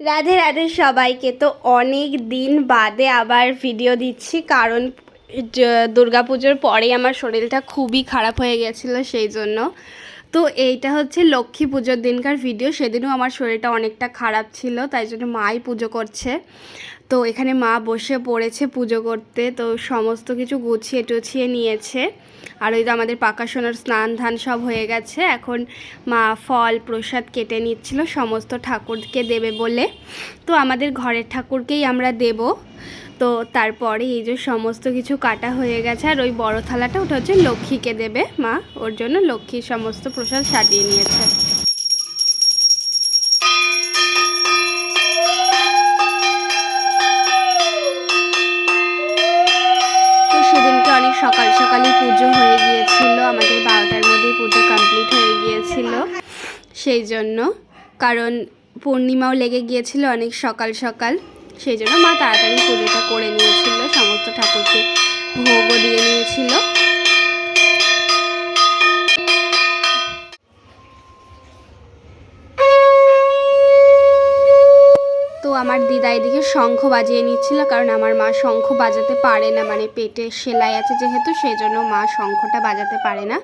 রাধে রাধে সবাইকে। তো অনেক দিন বাদে আবার ভিডিও দিচ্ছি, কারণ দুর্গা দুর্গাপুজোর পরেই আমার শরীরটা খুবই খারাপ হয়ে গেছিল সেই জন্য। তো এইটা হচ্ছে লক্ষ্মী পুজোর দিনকার ভিডিও সেদিনও আমার শরীরটা অনেকটা খারাপ ছিল, তাই জন্য মাই পুজো করছে। তো এখানে মা বসে পড়েছে পুজো করতে, তো সমস্ত কিছু গুছিয়ে টুছিয়ে নিয়েছে। আর ওই তো আমাদের পাকা সোনার স্নান ধান সব হয়ে গেছে, এখন মা ফল, প্রসাদ কেটে নিচ্ছিল সমস্ত ঠাকুরকে দেবে বলে। তো আমাদের ঘরের ঠাকুরকেই আমরা দেব। তো তারপরে এই যে সমস্ত কিছু কাটা হয়ে গেছে, আর ওই বড় থালাটা, ওটা হচ্ছে লক্ষ্মীকে দেবে মা। ওর জন্য লক্ষ্মীর সমস্ত প্রসাদ সাজিয়ে নিয়েছে। সেই জন্য। কারণ পূর্ণিমাও লেগে গিয়েছিল অনেক সকাল সকাল। সেই জন্য মা তাড়াতাড়ি পুজোটা করে নিয়েছিল, সমস্ত ঠাকুরকে ভোগও দিয়ে নিয়েছিল। আমার দিদা এদিকে শঙ্খ বাজিয়ে নিচ্ছিল কারণ আমার মা শঙ্খ বাজাতে পারে না। মানে পেটে সেলাই আছে যেহেতু সেই জন্য মা শঙ্খটা বাজাতে পারে না।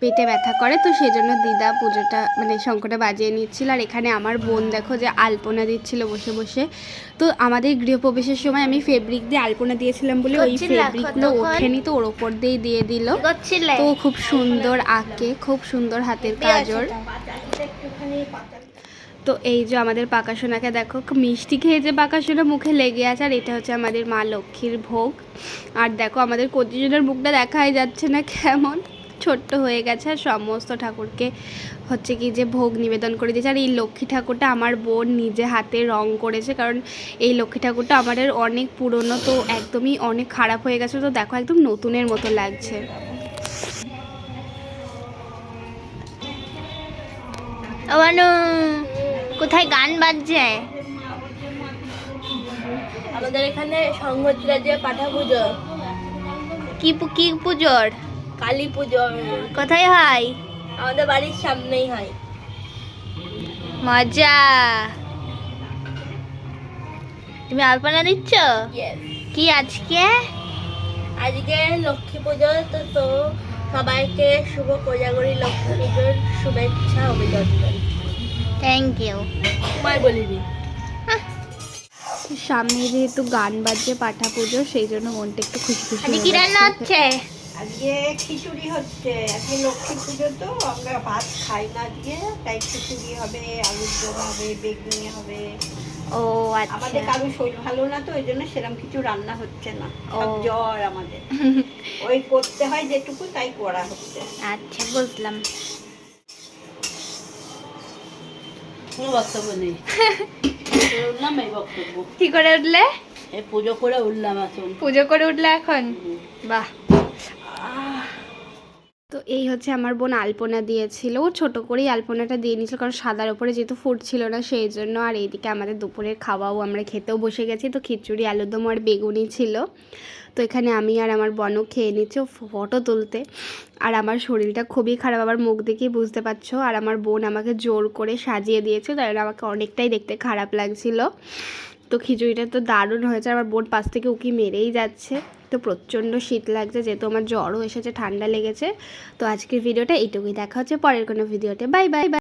পেটে ব্যথা করে তো সেই জন্য দিদা পুজোটা মানে শঙ্খটা বাজিয়ে নিচ্ছিল। আর এখানে আমার বোন দেখো যে আলপনা দিচ্ছিল বসে বসে। তো আমাদের গৃহপ্রবেশের সময় আমি ফেব্রিক দিয়ে আলপনা দিয়েছিলাম বলে ওই ফেব্রিকগুলো? ওঠেনি তো ওর ওপর দিয়েই দিয়ে দিল। তো খুব সুন্দর আঁকে খুব সুন্দর হাতের কাজর তো এই যে আমাদের পাকাশোনাকে দেখো মিষ্টি খেয়ে যে পাকাশোনা মুখে লেগে আছে, আর এটা হচ্ছে আমাদের মা লক্ষ্মীর ভোগ। আর দেখো আমাদের কতিজনের মুখটা দেখাই যাচ্ছে না কেমন। ছোট্ট হয়ে গেছে, আর সমস্ত ঠাকুরকে হচ্ছে কি যে ভোগ নিবেদন করে দিয়েছে। আর এই লক্ষ্মী ঠাকুরটা আমার বোন নিজে হাতে রং করেছে, কারণ এই লক্ষ্মী ঠাকুরটা আমাদের অনেক পুরনো, তো একদমই অনেক খারাপ হয়ে গেছে। তো দেখো একদম নতুনের মতো লাগছে। আমানু কোথায় গান বাজছে? আমাদের এখানে সংঘটিরা যে পাঠা পুজো। কি কি পুজোর? কালী পুজো। কোথায় হয়? আমাদের বাড়ির সামনেই হয়। মজা। তুমি আলপনা দিচ্ছ? কি আজকে? আজকে লক্ষ্মী পুজো তো তো সবাইকে শুভ কোজাগরি লক্ষ্মী পুজোর শুভেচ্ছা অভিনন্দন। থ্যাংক ইউ তোমায় বলিনি সামনে যেহেতু গান বাজছে পাঠা পুজো সেই জন্য মনটা একটু খুশি খুশি আজকে কি রান্না হচ্ছে? আজকে খিচুড়ি হচ্ছে। আজকে লক্ষ্মী পুজো তো আমরা ভাত খাই না দিয়ে তাই খিচুড়ি হবে আলুর দম হবে বেগুনি হবে। ও আমাদের আচ্ছা কারও শরীর ভালো না তো ওই জন্য সেরকম কিছু রান্না হচ্ছে না। সব জ্বর আমাদের। ওই করতে হয় যেটুকু তাই করা হচ্ছে। আচ্ছা বুঝলাম। কোনো বক্তব্য নেই। উঠলাম এই বক্তব্য। কি করে উঠলে? এই পুজো করে উঠলাম এখন। পুজো করে উঠলে এখন? বাহ। তো এই হচ্ছে আমার বোন আলপনা দিয়েছিল। ও ছোট করেই আলপনাটা দিয়ে নিয়েছিল, কারণ সাদার ওপরে যেহেতু ফুট ছিল না সেই জন্য আর এইদিকে আমাদের দুপুরের খাওয়াও আমরা খেতেও বসে গেছি। তো খিচুড়ি, আলুদম আর বেগুনি ছিল। তো এখানে আমি আর আমার বনও খেয়ে নিচ্ছি ফটো তুলতে। আর আমার শরীরটা খুবই খারাপ, আবার মুখ দেখেই বুঝতে পারছ। আর আমার বোন আমাকে জোর করে সাজিয়ে দিয়েছে, তাই আমাকে অনেকটাই দেখতে খারাপ লাগছিল। তো খিচুড়িটা তো দারুণ হয়েছে আমার বোন পাশ থেকে উকি মেরেই যাচ্ছে। তো প্রচণ্ড শীত লাগছে, যেহেতু আমার জ্বরও এসেছে, ঠান্ডা লেগেছে। তো আজকের ভিডিওটা এইটুকুই, দেখা হচ্ছে পরের কোনো ভিডিওতে। Bye bye bye.